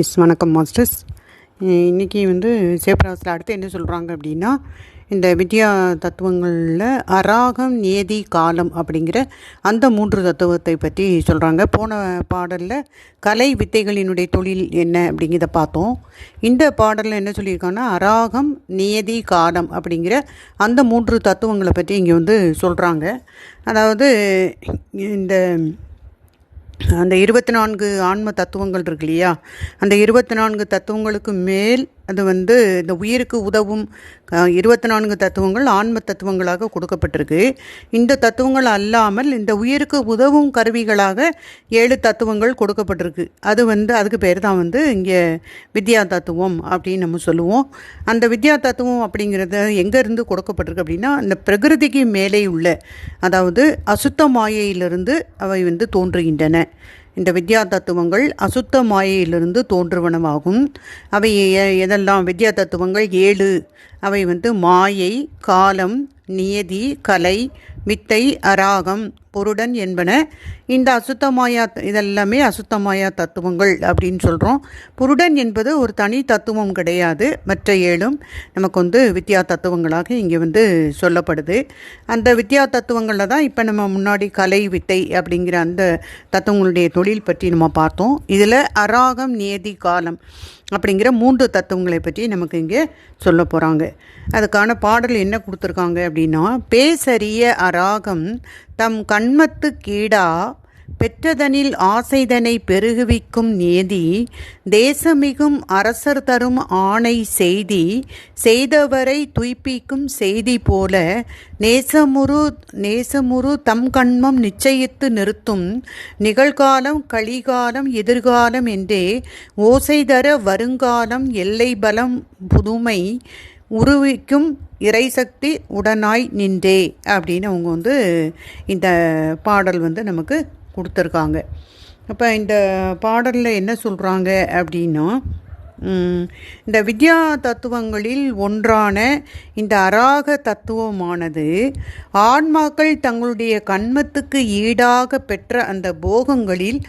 S வணக்கம் masters. இன்றைக்கி வந்து சேப்ராஸில் அடுத்து என்ன சொல்கிறாங்க அப்படின்னா இந்த வித்யா தத்துவங்களில் அராகம் நியதி காலம் அப்படிங்கிற அந்த மூன்று தத்துவத்தை பற்றி சொல்கிறாங்க போன பாடலில் கலை வித்தைகளினுடைய தொழில் என்ன அப்படிங்கிறத பார்த்தோம். இந்த பாடலில் என்ன சொல்லியிருக்காங்கன்னா அராகம் நியதி காலம் அப்படிங்கிற அந்த மூன்று தத்துவங்களை பற்றி இங்கே வந்து சொல்கிறாங்க அதாவது இந்த அந்த இருபத்தி நான்கு ஆன்ம தத்துவங்கள் இருக்கு இல்லையா? அந்த இருபத்தி நான்கு தத்துவங்களுக்கு மேல் அது வந்து இந்த உயிருக்கு உதவும் இருபத்தி நான்கு தத்துவங்கள் ஆன்ம தத்துவங்களாக கொடுக்கப்பட்டிருக்கு. இந்த தத்துவங்கள் அல்லாமல் இந்த உயிருக்கு உதவும் கருவிகளாக ஏழு தத்துவங்கள் கொடுக்கப்பட்டிருக்கு. அது வந்து அதுக்கு பேர் தான் வந்து இங்கே வித்யா தத்துவம் அப்படின்னு நம்ம சொல்லுவோம். அந்த வித்யா தத்துவம் அப்படிங்கிறது எங்கேருந்து கொடுக்கப்பட்டிருக்கு அப்படின்னா இந்த பிரகிருதிக்கு மேலே உள்ள அதாவது அசுத்த மாயையிலிருந்து அவை வந்து தோன்றுகின்றன. இந்த வித்யா தத்துவங்கள் அசுத்த மாயையிலிருந்து தோன்றுவனமாகும் அவை எதெல்லாம்? வித்யா தத்துவங்கள் ஏழு. அவை வந்து மாயை காலம் நியதி கலை வித்தை அராகம் பொருடன் என்பன. இந்த அசுத்தமாயா இதெல்லாமே அசுத்தமாயா தத்துவங்கள் அப்படின்னு சொல்கிறோம் புருடன் என்பது ஒரு தனி தத்துவம் கிடையாது. மற்ற ஏழும் நமக்கு வந்து வித்யா தத்துவங்களாக இங்கே வந்து சொல்லப்படுது. அந்த வித்யா தத்துவங்களில் தான் இப்போ நம்ம முன்னாடி கலை வித்தை அப்படிங்கிற அந்த தத்துவங்களுடைய தொழில் பற்றி நம்ம பார்த்தோம். இதில் அராகம் நியதி காலம் அப்படிங்கிற மூன்று தத்துவங்களை பற்றி நமக்கு இங்கே சொல்ல போகிறாங்க அதுக்கான பாடல் என்ன கொடுத்துருக்காங்க அப்படின்னா பேசறிய அராகம் தம் கண்மத்து கீடா பெற்றதனில் ஆசைதனை பெருகுவிக்கும் நேதி தேசமிகும் அரசர் தரும் ஆணை செய்தி செய்தவரை துய்ப்பிக்கும் செய்தி போல நேசமுரு நேசமுரு தம் கண்மம் நிச்சயித்து நிறுத்தும் நிகழ்காலம் கலிகாலம் எதிர்காலம் என்றே ஓசைதர வருங்காலம் எல்லை பலம் புதுமை உருவிக்கும் இறைசக்தி உடனாய் நின்றே அப்படின்னு அவங்க வந்து இந்த பாடல் வந்து நமக்கு கொடுத்துருக்காங்க. அப்போ இந்த பாடலில் என்ன சொல்கிறாங்க அப்படின்னா இந்த வித்யா தத்துவங்களில் ஒன்றான இந்த அராக தத்துவமானது ஆன்மாக்கள் தங்களுடைய கண்மத்துக்கு ஈடாக பெற்ற அந்த போகங்களில்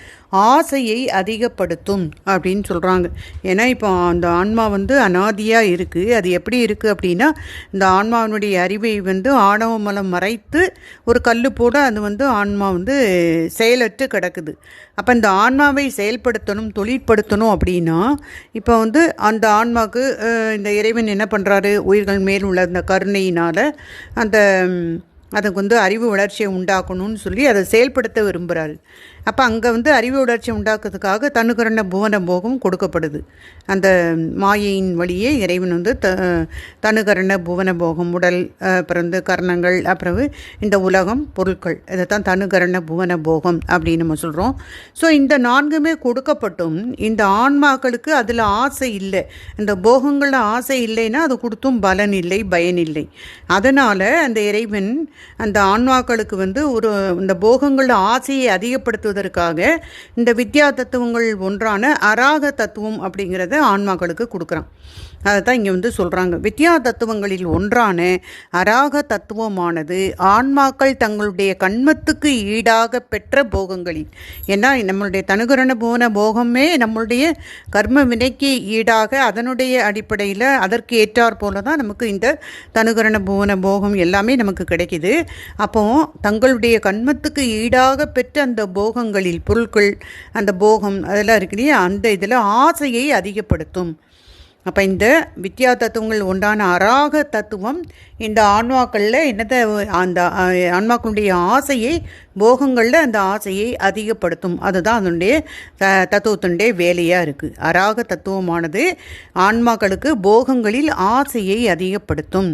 ஆசையை அதிகப்படுத்தும் அப்படின்னு சொல்கிறாங்க ஏன்னா இப்போ அந்த ஆன்மா வந்து அனாதியாக இருக்குது அது எப்படி இருக்குது அப்படின்னா இந்த ஆன்மாவினுடைய அறிவை வந்து ஆணவ மலம் மறைத்து ஒரு கல் போட அது வந்து ஆன்மா வந்து செயலற்று கிடக்குது. அப்போ இந்த ஆன்மாவை செயல்படுத்தணும் தொழிற்படுத்தணும் அப்படின்னா இப்போ வந்து அந்த ஆன்மாவுக்கு இந்த இறைவன் என்ன பண்ணுறாரு உயிர்கள் மேல் உள்ள அந்த கருணையினால் அந்த அதுக்கு வந்து அறிவு வளர்ச்சியை உண்டாக்கணும்னு சொல்லி அதை செயல்படுத்த விரும்புகிறாரு அப்போ அங்கே வந்து அறிவு உணர்ச்சி உண்டாக்குறதுக்காக தனுகரண புவன போகம் கொடுக்கப்படுது. அந்த மாயையின் வழியே இறைவன் வந்து த தனுகரண புவன போகம் உடல் அப்புறம் வந்து கரணங்கள் அப்புறம் இந்த உலகம் பொருட்கள் இதை தான் தனுகரண புவன போகம் அப்படின்னு நம்ம சொல்கிறோம் ஸோ இந்த நான்குமே கொடுக்கப்பட்டும். இந்த ஆன்மாக்களுக்கு அதில் ஆசை இல்லை. இந்த போகங்களில் ஆசை இல்லைன்னா அது கொடுத்தும் பலன் இல்லை பயன் இல்லை. அதனால் அந்த இறைவன் அந்த ஆன்மாக்களுக்கு வந்து ஒரு இந்த போகங்களில் ஆசையை அதிகப்படுத்துவது கொடுப்பதற்காக இந்த வித்யா தத்துவங்கள் ஒன்றான அராக தத்துவம் அப்படிங்கிறத ஆன்மாக்களுக்கு கொடுக்குறான். அதை தான் இங்கே வந்து சொல்கிறாங்க வித்யா தத்துவங்களில் ஒன்றான அராக தத்துவமானது ஆன்மாக்கள் தங்களுடைய கண்மத்துக்கு ஈடாக பெற்ற போகங்களில். ஏன்னா நம்மளுடைய தனுகரண போன போகமே நம்மளுடைய கர்ம வினைக்கு ஈடாக அதனுடைய அடிப்படையில் அதற்கு ஏற்றார் போல தான் நமக்கு இந்த தனுகரண போன போகம் எல்லாமே நமக்கு கிடைக்கிது. அப்போ தங்களுடைய கண்மத்துக்கு ஈடாக பெற்ற அந்த போகங்களில் பொருட்கள் அந்த போகம் அதெல்லாம் இருக்கு இல்லையா? அந்த இதில் ஆசையை அதிகப்படுத்தும். அப்போ இந்த வித்யா தத்துவங்கள் உண்டான அராக தத்துவம் இந்த ஆன்மாக்களில் என்னத்தை அந்த ஆன்மாக்களுடைய ஆசையை போகங்களில் அந்த ஆசையை அதிகப்படுத்தும். அதுதான் அதனுடைய த தத்துவத்தினுடைய வேலையாக இருக்குது அராக தத்துவமானது ஆன்மாக்களுக்கு போகங்களில் ஆசையை அதிகப்படுத்தும்.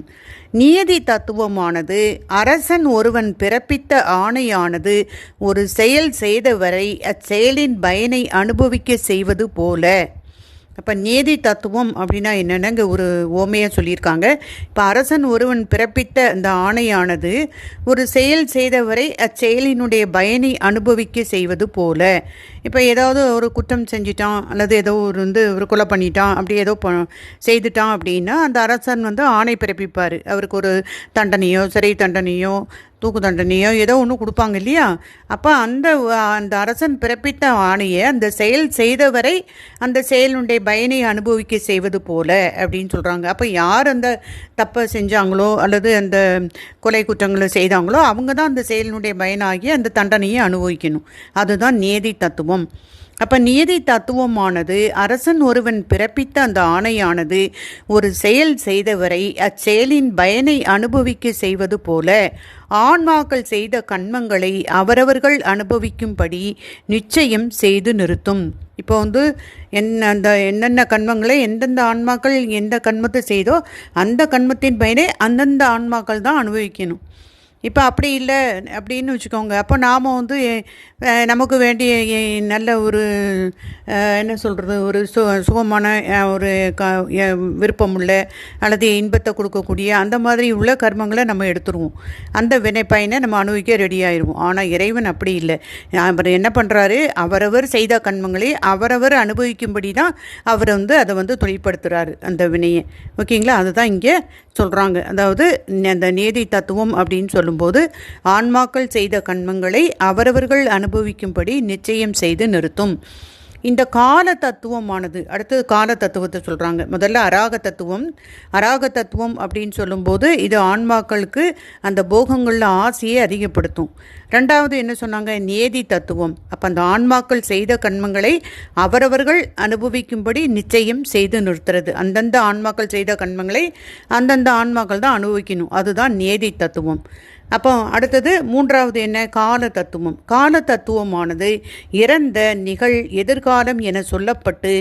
நியதி தத்துவமானது அரசன் ஒருவன் பிறப்பித்த ஆணையானது ஒரு செயல் செய்தவரை அச்செயலின் பயனை அனுபவிக்க செய்வது போல. அப்போ நேதி தத்துவம் அப்படின்னா என்னென்னங்க ஒரு ஓமையாக சொல்லியிருக்காங்க. இப்போ அரசன் ஒருவன் பிறப்பித்த அந்த ஆணையானது ஒரு செயல் செய்தவரை அச்செயலினுடைய பயனை அனுபவிக்க செய்வது போல. இப்போ ஏதாவது ஒரு குற்றம் செஞ்சிட்டான் அல்லது ஏதோ ஒரு வந்து ஒரு கொலை பண்ணிட்டான் அப்படி ஏதோ ப செய்துட்டான் அப்படின்னா அந்த அரசன் வந்து ஆணை பிறப்பிப்பார். அவருக்கு ஒரு தண்டனையோ சிறை தண்டனையோ தூக்கு தண்டனையோ ஏதோ ஒன்று கொடுப்பாங்க இல்லையா? அப்போ அந்த அந்த அரசன் பிறப்பித்த ஆணையை அந்த செயல் செய்தவரை அந்த செயலுடைய பயனை அனுபவிக்க செய்வது போல அப்படின்னு சொல்கிறாங்க அப்போ யார் அந்த தப்பை செஞ்சாங்களோ அல்லது அந்த கொலை குற்றங்களை செய்தாங்களோ அவங்க தான் அந்த செயலினுடைய பயனாகி அந்த தண்டனையை அனுபவிக்கணும். அதுதான் நேதி தத்துவம். அப்போ நியதி தத்துவமானது அரசன் ஒருவன் பிறப்பித்த அந்த ஆணையானது ஒரு செயல் செய்தவரை அச்செயலின் பயனை அனுபவிக்க செய்வது போல ஆன்மாக்கள் செய்த கண்மங்களை அவரவர்கள் அனுபவிக்கும்படி நிச்சயம் செய்து நிறுத்தும். இப்போ வந்து என்ன அந்த என்னென்ன கண்மங்களை எந்தெந்த ஆன்மாக்கள் எந்த கண்மத்தை செய்தோ அந்த கண்மத்தின் பயனை அந்தந்த ஆன்மாக்கள் தான் அனுபவிக்கணும். இப்போ அப்படி இல்லை அப்படின்னு வச்சுக்கோங்க. அப்போ நாம் வந்து நமக்கு வேண்டிய நல்ல ஒரு என்ன சொல்கிறது ஒரு சு சுகமான ஒரு க விருப்பமுள்ள அல்லது இன்பத்தை கொடுக்கக்கூடிய அந்த மாதிரி உள்ள கர்மங்களை நம்ம எடுத்துருவோம். அந்த வினை பயனை நம்ம அனுபவிக்க ரெடி ஆயிடுவோம் ஆனால் இறைவன் அப்படி இல்லை. அவர் என்ன பண்ணுறாரு அவரவர் செய்த கர்மங்களை அவரவர் அனுபவிக்கும்படி தான் அவர் வந்து அதை வந்து தொழில்படுத்துகிறாரு அந்த வினையை. ஓகேங்களா? அதுதான் இங்கே சொல்கிறாங்க அதாவது அந்த நேதி தத்துவம் அப்படின்னு சொல்லுவோம். ஏற்படும்போது ஆன்மாக்கள் செய்த கண்மங்களை அவரவர்கள் அனுபவிக்கும்படி நிச்சயம் செய்து நிறுத்தும். இந்த கால தத்துவமானது அடுத்தது கால தத்துவத்தை சொல்கிறாங்க முதல்ல அராக தத்துவம். அராக தத்துவம் அப்படின்னு சொல்லும்போது இது ஆன்மாக்களுக்கு அந்த போகங்களில் ஆசையை அதிகப்படுத்தும். ரெண்டாவது என்ன சொன்னாங்க? நேதி தத்துவம். அப்போ அந்த ஆன்மாக்கள் செய்த கண்மங்களை அவரவர்கள் அனுபவிக்கும்படி நிச்சயம் செய்து நிறுத்துறது. அந்தந்த ஆன்மாக்கள் செய்த கண்மங்களை அந்தந்த ஆன்மாக்கள் தான் அனுபவிக்கணும். அதுதான் நேதி தத்துவம். அப்போ அடுத்தது மூன்றாவது என்ன? கால தத்துவம் கால தத்துவமானது இறந்த நிகழ் எதிர்காலம் என சொல்லப்பட்டு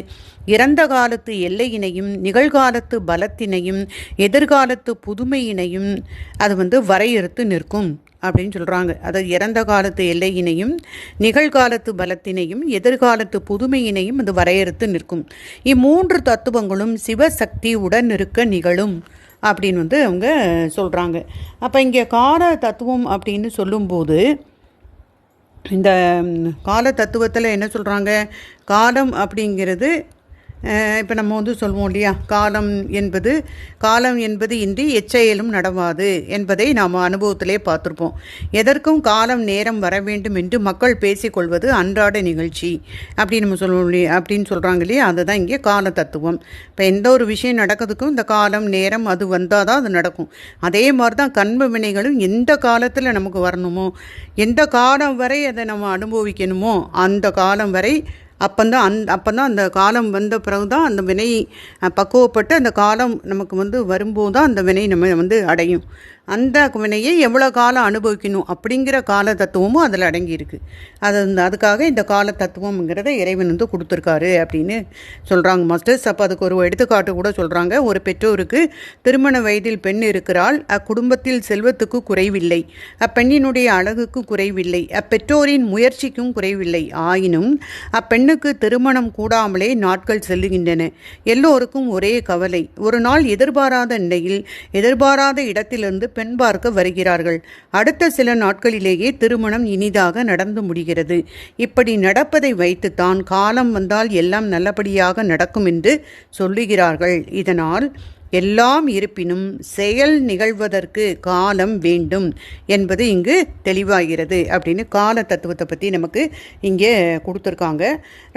இறந்த காலத்து எல்லையினையும் நிகழ்காலத்து பலத்தினையும் எதிர்காலத்து புதுமையினையும் அது வந்து வரையறுத்து நிற்கும் அப்படின்னு சொல்கிறாங்க அதாவது இறந்த காலத்து எல்லையினையும் நிகழ்காலத்து பலத்தினையும் எதிர்காலத்து புதுமையினையும் அது வரையறுத்து நிற்கும். இம்மூன்று தத்துவங்களும் சிவசக்தி உடன் இருக்க நிகழும். அப்படின்னு வந்து அவங்க சொல்கிறாங்க அப்போ இங்கே கால தத்துவம் அப்படின்னு சொல்லும்போது இந்த கால தத்துவத்தில் என்ன சொல்கிறாங்க காலம் அப்படிங்கிறது இப்போ நம்ம வந்து சொல்வோம் இல்லையா? காலம் என்பது காலம் என்பது இன்றி எச்செயலும் நடவாது என்பதை நாம் அனுபவத்திலே பார்த்துருப்போம். எதற்கும் காலம் நேரம் வர வேண்டும் என்று மக்கள் பேசிக்கொள்வது அன்றாட நிகழ்ச்சி. அப்படின்னு நம்ம சொல்லுவோம் இல்லையா? அப்படின்னு சொல்கிறாங்க இல்லையா? அதுதான் இங்கே கால தத்துவம். இப்போ எந்த ஒரு விஷயம் நடக்கிறதுக்கும் இந்த காலம் நேரம் அது வந்தால் தான் அது நடக்கும். அதே மாதிரி தான் கண்பு வினைகளும் எந்த காலத்தில் நமக்கு வரணுமோ எந்த காலம் வரை அதை நம்ம அனுபவிக்கணுமோ அந்த காலம் வரை அப்போந்தான் அந் அப்போ தான் அந்த காலம் வந்த பிறகு தான் அந்த வினை பக்குவப்பட்டு அந்த காலம் நமக்கு வந்து வரும்போது தான் அந்த வினை நம்ம வந்து அடையும். அந்த வினையை எவ்வளோ காலம் அனுபவிக்கணும் அப்படிங்கிற கால தத்துவமும் அதில் அடங்கியிருக்கு. அது அதுக்காக இந்த கால தத்துவம்ங்கிறத இறைவன் வந்து கொடுத்துருக்காரு அப்படின்னு சொல்கிறாங்க மாஸ்டர்ஸ். அப்போ அதுக்கு ஒரு எடுத்துக்காட்டு கூட சொல்கிறாங்க ஒரு பெற்றோருக்கு திருமண வயதில் பெண் இருக்கிறாள். அக்குடும்பத்தில் செல்வத்துக்கு குறைவில்லை. அப்பெண்ணினுடைய அழகுக்கு குறைவில்லை. அப்பெற்றோரின் முயற்சிக்கும் குறைவில்லை. ஆயினும் அப்பெண்ணுக்கு திருமணம் கூடாமலே நாட்கள் செல்லுகின்றன. எல்லோருக்கும் ஒரே கவலை. ஒரு நாள் எதிர்பாராத நிலையில் எதிர்பாராத இடத்திலிருந்து பெண் பார்க்க வருகிறார்கள். அடுத்த சில நாட்களிலேயே திருமணம் இனிதாக நடந்து முடிகிறது. இப்படி நடப்பதை வைத்துத்தான் காலம் வந்தால் எல்லாம் நல்லபடியாக நடக்கும் என்று சொல்லுகிறார்கள். இதனால் எல்லாம் இருப்பினும் செயல் நிகழ்வதற்கு காலம் வேண்டும் என்பது இங்கு தெளிவாகிறது அப்படின்னு கால தத்துவத்தை பற்றி நமக்கு இங்கே கொடுத்துருக்காங்க.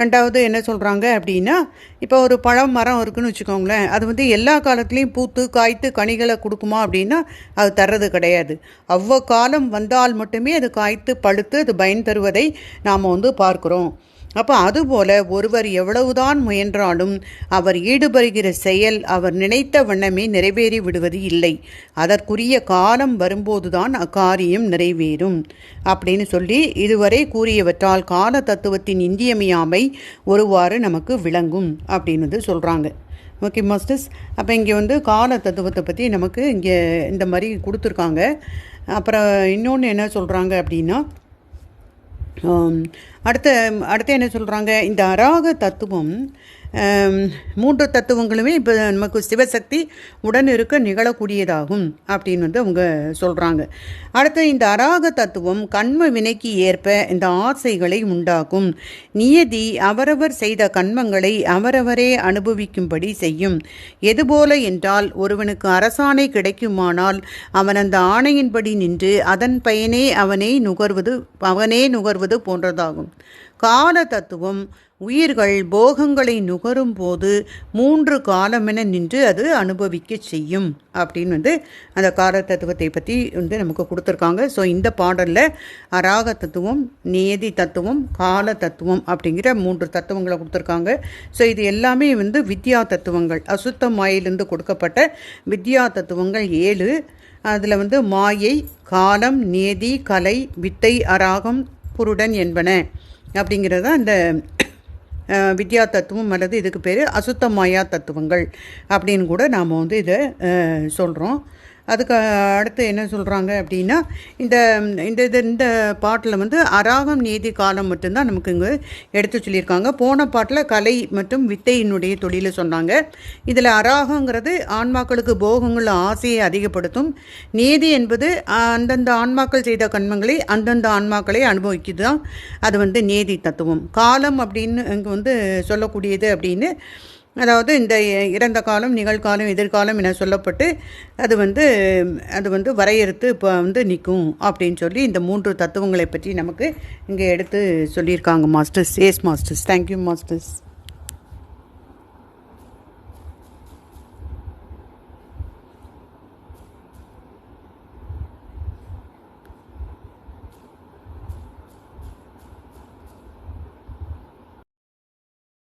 ரெண்டாவது என்ன சொல்கிறாங்க அப்படின்னா இப்போ ஒரு பழம் மரம் இருக்குன்னு வச்சுக்கோங்களேன் அது வந்து எல்லா காலத்துலேயும் பூத்து காய்த்து கனிகளை கொடுக்குமா அப்படின்னா அது தர்றது கிடையாது. அவ்வ காலம் வந்தால் மட்டுமே அது காய்த்து பழுத்து அது பயன் தருவதை நாம் வந்து பார்க்குறோம். அப்போ அதுபோல ஒருவர் எவ்வளவுதான் முயன்றாலும் அவர் ஈடுபடுகிற செயல் அவர் நினைத்த வண்ணமே நிறைவேறி விடுவது இல்லை. அதற்குரிய காலம் வரும்போதுதான் அக்காரியம் நிறைவேறும். அப்படின்னு சொல்லி இதுவரை கூறியவற்றால் கால தத்துவத்தின் இந்தியமையாமை ஒருவாறு நமக்கு விளங்கும் அப்படின்னு வந்து சொல்கிறாங்க ஓகே மாஸ்டர்ஸ் அப்போ இங்கே வந்து கால தத்துவத்தை பற்றி நமக்கு இங்கே இந்த மாதிரி கொடுத்துருக்காங்க. அப்புறம் இன்னொன்று என்ன சொல்கிறாங்க அப்படின்னா அடுத்த அடுத்து என்ன சொல்கிறாங்க இந்த அராக தத்துவம் மூன்று தத்துவங்களுமே இப்போ நமக்கு சிவசக்தி உடன் இருக்க நிகழக்கூடியதாகும் அப்படின்னு வந்து அவங்க சொல்கிறாங்க அடுத்து இந்த அராக தத்துவம் கண்ம வினைக்கு ஏற்ப இந்த ஆசைகளை உண்டாக்கும். நியதி அவரவர் செய்த கண்மங்களை அவரவரே அனுபவிக்கும்படி செய்யும். எதுபோல என்றால் ஒருவனுக்கு அரசாணை கிடைக்குமானால் அவன் அந்த ஆணையின்படி நின்று அதன் பயனே அவனை நுகர்வது அவனே நுகர்வது போன்றதாகும். கால தத்துவம் உயிர்கள் போகங்களை நுகரும் போது மூன்று காலமென நின்று அது அனுபவிக்க செய்யும் அப்படின்னு வந்து அந்த கால தத்துவத்தை பற்றி வந்து நமக்கு கொடுத்துருக்காங்க. ஸோ இந்த பாடலில் அராக தத்துவம் நேதி தத்துவம் கால தத்துவம் அப்படிங்கிற மூன்று தத்துவங்களை கொடுத்துருக்காங்க. ஸோ இது எல்லாமே வந்து வித்யா தத்துவங்கள். அசுத்த மாயிலிருந்து கொடுக்கப்பட்ட வித்யா தத்துவங்கள் ஏழு. அதில் வந்து மாயை காலம் நேதி கலை வித்தை அராகம் புருடன் என்பன அப்படிங்கிறது தான் இந்த வித்யா தத்துவம் அல்லது இதுக்கு பேர் அசுத்த மாயா தத்துவங்கள் அப்படின்னு கூட நாம் வந்து இதை சொல்கிறோம் அதுக்கு அடுத்து என்ன சொல்கிறாங்க அப்படின்னா இந்த இந்த இது இந்த பாட்டில் வந்து அராகம் நீதி காலம் மட்டும்தான் நமக்கு இங்கே எடுத்து சொல்லியிருக்காங்க. போன பாட்டில் கலை மற்றும் வித்தையினுடைய தொழிலை சொன்னாங்க. இதில் அராகங்கிறது ஆன்மாக்களுக்கு போகங்கள் ஆசையை அதிகப்படுத்தும். நீதி என்பது அந்தந்த ஆன்மாக்கள் செய்த கண்மங்களை அந்தந்த ஆன்மாக்களை அனுபவிக்குது தான் அது வந்து நீதி தத்துவம். காலம் அப்படின்னு இங்கே வந்து சொல்லக்கூடியது அப்படின்னு அதாவது இந்த இறந்த காலம் நிகழ்காலம் எதிர்காலம் என சொல்லப்பட்டு அது வந்து அது வந்து வரையறுத்து இப்போ வந்து நிற்கும் அப்படின்னு சொல்லி இந்த மூன்று தத்துவங்களை பற்றி நமக்கு இங்கே எடுத்து சொல்லியிருக்காங்க masters. Ace masters. Thank you masters.